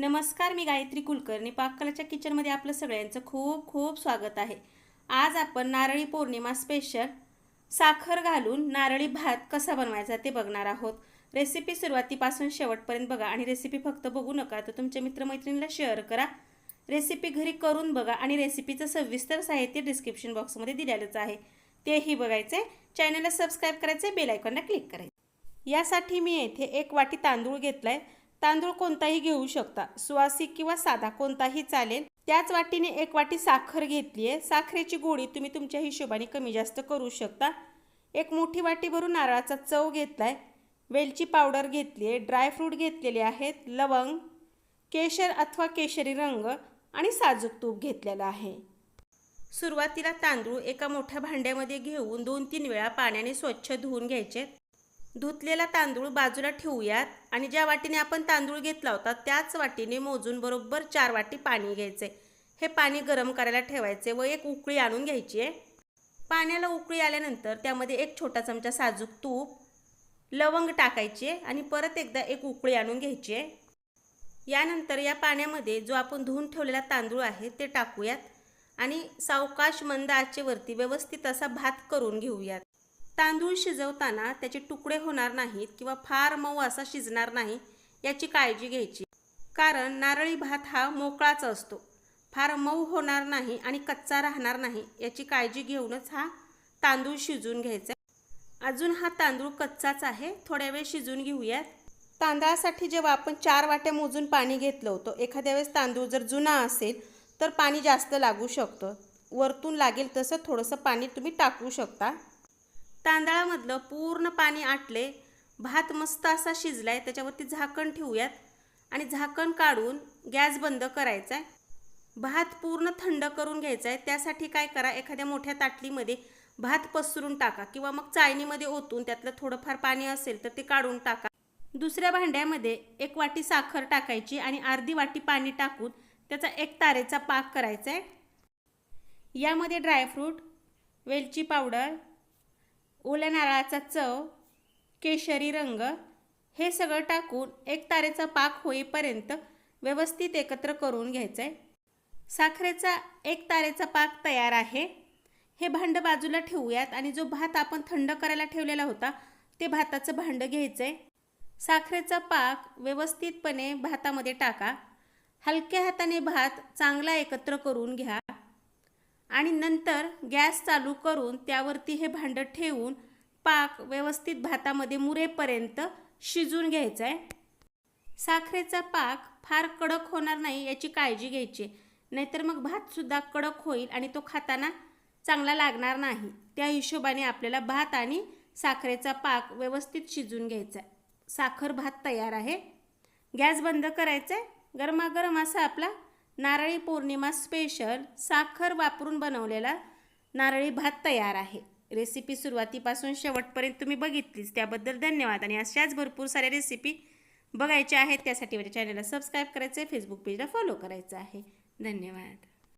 नमस्कार मी गायत्री कुलकर्णी. पाककलाच्या किचनमध्ये आपलं सगळ्यांचं खूप खूप स्वागत आहे. आज आपण नारळी पौर्णिमा स्पेशल साखर घालून नारळी भात कसा बनवायचा ते बघणार आहोत. रेसिपी सुरुवातीपासून शेवटपर्यंत बघा आणि रेसिपी फक्त बघू नका तर तुमच्या मित्रमैत्रिणीला शेअर करा. रेसिपी घरी करून बघा आणि रेसिपीचं सविस्तर साहित्य डिस्क्रिप्शन बॉक्समध्ये दिलेलंच आहे. तेही बघायचे चॅनलला सबस्क्राईब करायचे बेल आयकॉनला क्लिक करायचं यासाठी मी येथे एक वाटी तांदूळ घेतलाय. तांदूळ कोणताही घेऊ शकता. सुवासिक किंवा साधा कोणताही चालेल. त्याच वाटीने एक वाटी साखर घेतली आहे. साखरेची गोडी तुम्ही तुमच्या हिशोबाने कमी जास्त करू शकता. एक मोठी वाटी भरून नारळाचा चव घेतला आहे वेलची पावडर घेतली आहे. ड्रायफ्रूट घेतलेले आहेत. लवंग केशर अथवा केशरी रंग आणि साजूक तूप घेतलेलं आहे. सुरुवातीला तांदूळ एका मोठ्या भांड्यामध्ये घेऊन दोन तीन वेळा पाण्याने स्वच्छ धुवून घ्यायचे. धुतलेला तांदूळ बाजूला ठेवूयात आणि ज्या वाटीने आपण तांदूळ घेतला होता त्याच वाटीने मोजून बरोबर चार वाटी पाणी घ्यायचे. हे पाणी गरम करायला ठेवायचे व एक उकळी आणून घ्यायची आहे. पाण्याला उकळी आल्यानंतर त्यामध्ये एक छोटा चमचा साजूक तूप लवंग टाकायची आहे आणि परत एकदा एक उकळी आणून घ्यायची आहे. यानंतर या पाण्यामध्ये जो आपण धुवून ठेवलेला तांदूळ आहे ते टाकूयात आणि सावकाश मंद आचेवरती व्यवस्थित असा भात करून घेऊयात. तांदूळ शिजवताना त्याचे तुकडे होणार नाहीत किंवा फार मऊ असा शिजणार नाही याची काळजी घ्यायची. कारण नारळी भात हा मोकळाच असतो. फार मऊ होणार नाही आणि कच्चा राहणार नाही याची काळजी घेऊनच हा तांदूळ शिजवून घ्यायचा. अजून हा तांदूळ कच्चाच आहे थोड्या वेळ शिजवून घेऊयात. तांदळासाठी जेव्हा आपण चार वाट्या मोजून पाणी घेतलं होतं एखाद्या वेळेस तांदूळ जर जुना असेल तर पाणी जास्त लागू शकतं. वरतून लागेल तसं थोडंसं पाणी तुम्ही टाकू शकता. तांदळामधलं पूर्ण पाणी आटले भात मस्त असा शिजलाय त्याच्यावरती झाकण ठेवूयात आणि झाकण काढून गॅस बंद करायचा आहे भात पूर्ण थंड करून घ्यायचा आहे त्यासाठी काय करा एखाद्या मोठ्या ताटलीमध्ये भात पसरून टाका किंवा मग चाळणीमध्ये ओतून त्यातलं थोडंफार पाणी असेल तर ते काढून टाका. दुसऱ्या भांड्यामध्ये एक वाटी साखर टाकायची आणि अर्धी वाटी पाणी टाकून त्याचा एक तारेचा पाक करायचा आहे यामध्ये ड्रायफ्रूट वेलची पावडर ओल्या नारळाचा चव केशरी रंग हे सगळं टाकून एक तारेचा पाक होईपर्यंत व्यवस्थित एकत्र करून घ्यायचं आहे साखरेचा एक तारेचा पाक तयार आहे. हे भांडं बाजूला ठेवूयात आणि जो भात आपण थंड करायला ठेवलेला होता ते भाताचं भांडं घ्यायचं आहे साखरेचा पाक व्यवस्थितपणे भातामध्ये टाका. हलक्या हाताने भात चांगला एकत्र करून घ्या. आणि नंतर गॅस चालू करून त्यावरती हे भांडं ठेवून पाक व्यवस्थित भातामध्ये मुरेपर्यंत शिजून घ्यायचा आहे साखरेचा पाक फार कडक होणार नाही याची काळजी घ्यायची. नाहीतर मग भातसुद्धा कडक होईल आणि तो खाताना चांगला लागणार नाही. त्या हिशोबाने आपल्याला भात आणि साखरेचा पाक व्यवस्थित शिजून घ्यायचा आहे साखर भात तयार आहे. गॅस बंद करायचा आहे गरमागरम असा आपला नारळी पौर्णिमा स्पेशल साखर वापरून बनवलेला नारळी भात तयार आहे. रेसिपी सुरुवातीपासून शेवटपर्यंत तुम्ही बघितलीच त्याबद्दल धन्यवाद. आणि अशाच भरपूर साऱ्या रेसिपी बघायच्या आहेत त्यासाठी माझ्या चॅनलला सबस्क्राईब करायचं आहे फेसबुक पेजला फॉलो करायचं आहे. धन्यवाद.